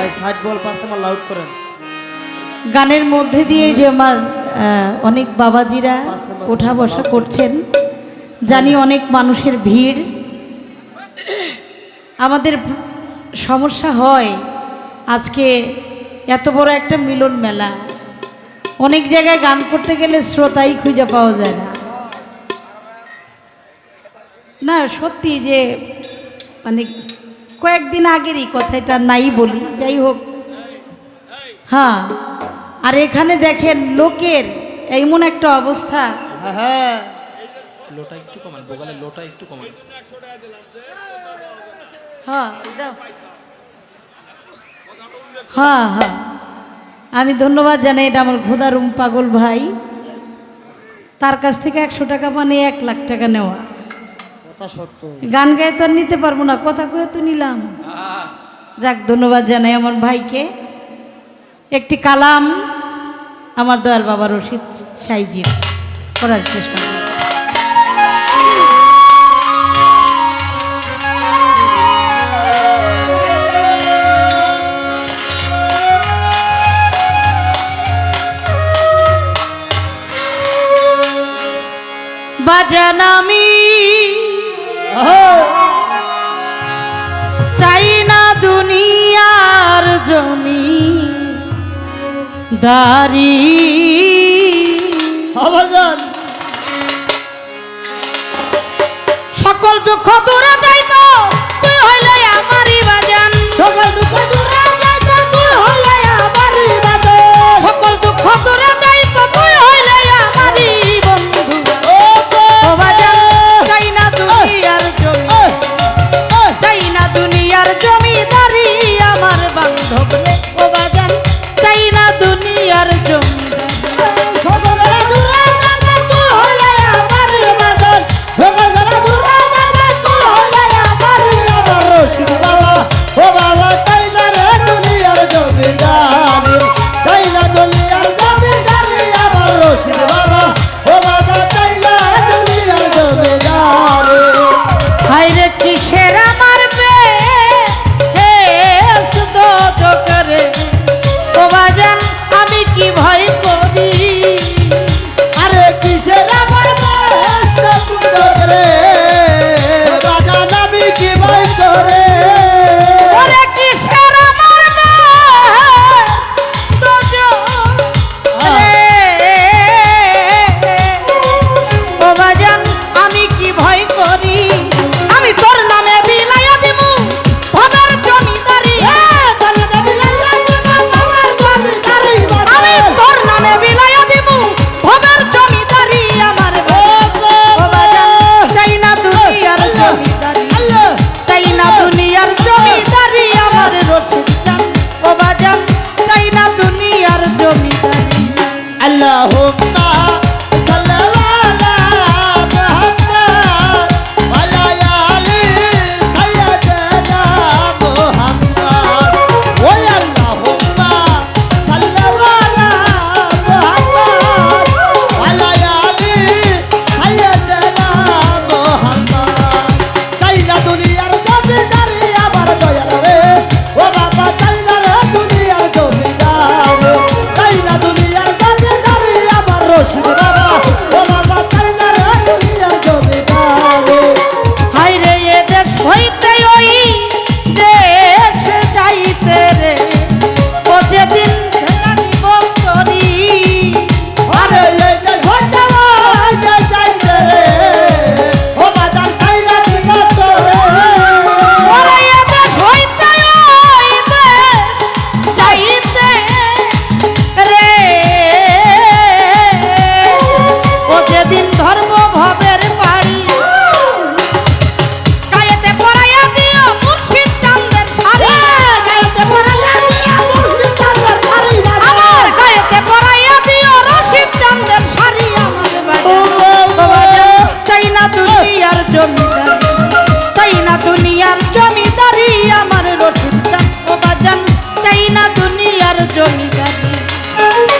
ভাই সাইড বল পাঁচটা আমার লাউড করেন। গানের মধ্যে দিয়ে যে আমার অনেক বাবাজিরা ওঠা বসা করছেন। জানি অনেক মানুষের ভিড়। আমাদের সমস্যা হয় আজকে এত বড় একটা মিলন মেলা। অনেক জায়গায় গান করতে গেলে শ্রোতাই খুঁজে পাওয়া যায় না। না সত্যি যে মানে কয়েকদিন আগেরই কথাটা নাই বলি যাই হোক। হ্যাঁ আর এখানে দেখেন লোকের এমন একটা অবস্থা। হ্যাঁ হ্যাঁ। লোটা একটু কমান বোগালে লোটা একটু কমান। হ্যাঁ হ্যাঁ হ্যাঁ। আমি ধন্যবাদ জানাই এটা আমার ঘোদারুম পাগল ভাই। তার কাছ থেকে একশো টাকা মানে এক লাখ টাকা নেওয়া। কথা গান গায়ে তো আর নিতে পারব না, কথা কয়ে তো নিলাম। যাক, ধন্যবাদ জানাই আমার ভাইকে। একটি কালাম আমার দয়াল বাবা রশিদ সাইজির করার চেষ্টা করব। দারি। সকল দুঃখ দূরে যাইতো তুই হইলে আমারই বাজান। সকাল দুঃখ দূরে যাইতে তুই হইলে আমারই বাদে সকল দুঃখ দূরে যাইতো তুই হইলে আমারই বন্ধু। ও গো ও বাজান চাই না দুনিয়ার জমি। চাই না দুনিয়ার জমিদারি আমার বান্ধব। Thank you.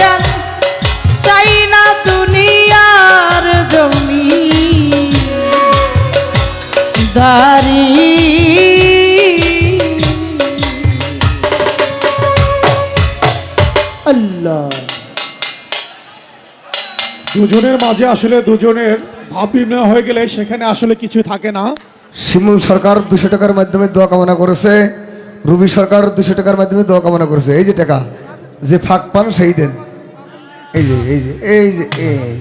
জান আল্লাহ। দুজনের মাঝে আসলে দুজনের ভাবি বিনিময় হয়ে গেলে সেখানে আসলে কিছু থাকে না। শিমুল সরকার দুশো টাকার মাধ্যমে দোয়া কামনা করেছে রুবি সরকার দুশো টাকার মাধ্যমে দোয়া কামনা করেছে। এই যে টাকা যে ফাঁক পান সেই দেন। এই যে এই যে এই যে এই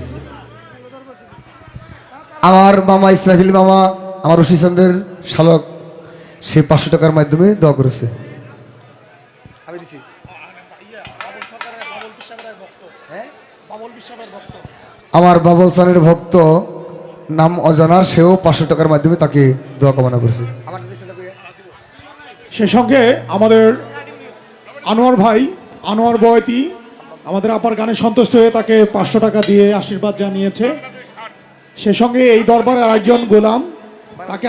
আমার মামা ইসরাফিল মামা আমার রশিচন্দ্রের শালক সে পাঁচশো টাকার মাধ্যমে দোয়া করেছে। আমার বাবল সানের ভক্ত নাম অজানার সেও পাঁচশো টাকার মাধ্যমে তাকে দোয়া কামনা করেছে। সে সঙ্গে আমাদের আনোয়ার ভাই আনোয়ার বয়তি আমাদের আপার গানে সন্তুষ্ট হয়ে তাকে পাঁচশো টাকা দিয়ে আশীর্বাদ জানিয়েছে। সে সঙ্গে এই দরবারের আরেকজন গোলাম, তাকে